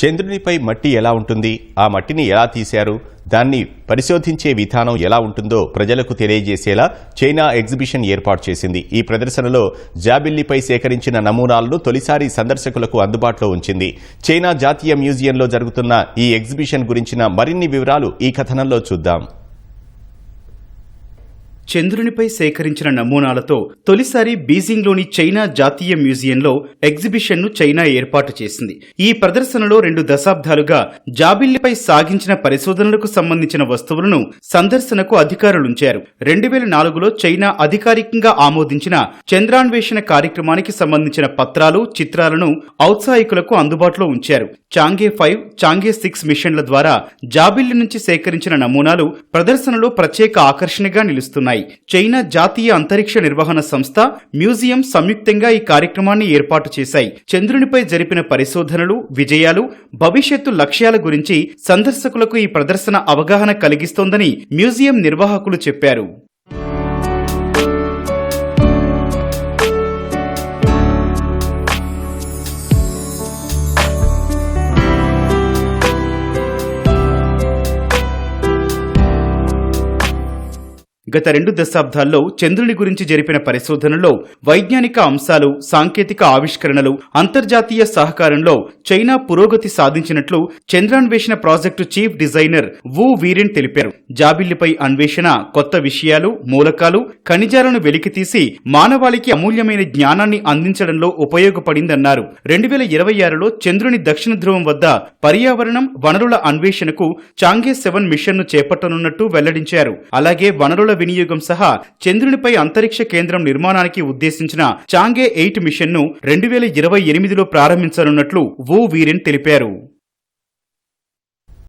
చంద్రునిపై మట్టి ఎలా ఉంటుంది? ఆ మట్టిని ఎలా తీశారు? దాన్ని పరిశోధించే విధానం ఎలా ఉంటుందో ప్రజలకు తెలియజేసేలా చైనా ఎగ్జిబిషన్ ఏర్పాటు చేసింది. ఈ ప్రదర్శనలో జాబిల్లిపై సేకరించిన నమూనాలను తొలిసారి సందర్శకులకు అందుబాటులో ఉంచింది. చైనా జాతీయ మ్యూజియంలో జరుగుతున్న ఈ ఎగ్జిబిషన్ గురించిన మరిన్ని వివరాలు ఈ కథనంలో చూద్దాం. చంద్రునిపై సేకరించిన నమూనాలతో తొలిసారి బీజింగ్లోని చైనా జాతీయ మ్యూజియంలో ఎగ్జిబిషన్ను చైనా ఏర్పాటు చేసింది. ఈ ప్రదర్శనలో రెండు దశాబ్దాలుగా జాబిల్లిపై సాగించిన పరిశోధనలకు సంబంధించిన వస్తువులను సందర్శనకు అధికారులుంచారు. రెండు వేల నాలుగులో చైనా అధికారికంగా ఆమోదించిన చంద్రాన్వేషణ కార్యక్రమానికి సంబంధించిన పత్రాలు చిత్రాలను ఔత్సాహికులకు అందుబాటులో ఉంచారు. చాంగే ఫైవ్ చాంగే సిక్స్ మిషన్ల ద్వారా జాబిల్లి నుంచి సేకరించిన నమూనాలు ప్రదర్శనలో ప్రత్యేక ఆకర్షణగా నిలుస్తున్నాయి. చైనా జాతీయ అంతరిక్ష నిర్వహణ సంస్థ మ్యూజియం సంయుక్తంగా ఈ కార్యక్రమాన్ని ఏర్పాటు చేశాయి. చంద్రునిపై జరిపిన పరిశోధనలు విజయాలు భవిష్యత్తు లక్ష్యాల గురించి సందర్శకులకు ఈ ప్రదర్శన అవగాహన కలిగిస్తోందని మ్యూజియం నిర్వాహకులు చెప్పారు. గత రెండు దశాబ్దాల్లో చంద్రుని గురించి జరిపిన పరిశోధనలో వైజ్ఞానిక అంశాలు సాంకేతిక ఆవిష్కరణలు అంతర్జాతీయ సహకారంలో చైనా పురోగతి సాధించినట్లు చంద్రాన్వేషణ project chief designer Wu Weiren తెలిపారు. జాబిల్లిపై అన్వేషణ కొత్త విషయాలు మూలకాలు ఖనిజాలను వెలికితీసి మానవాళికి అమూల్యమైన జ్ఞానాన్ని అందించడంలో ఉపయోగపడిందన్నారు. రెండు వేల ఇరవై ఆరులో చంద్రుని దక్షిణ ధ్రువం వద్ద పర్యావరణం వనరుల అన్వేషణకు చాంగే సెవెన్ మిషన్ను చేపట్టనున్నట్టు వెల్లడించారు. అలాగే వనరుల వినియోగం సహా చంద్రునిపై అంతరిక్ష కేంద్రం నిర్మాణానికి ఉద్దేశించిన చాంగే ఎయిట్ మిషన్ను రెండు వేల ఇరవై ఎనిమిదిలో ప్రారంభించనున్నట్లు వు వీరెన్ తెలిపారు.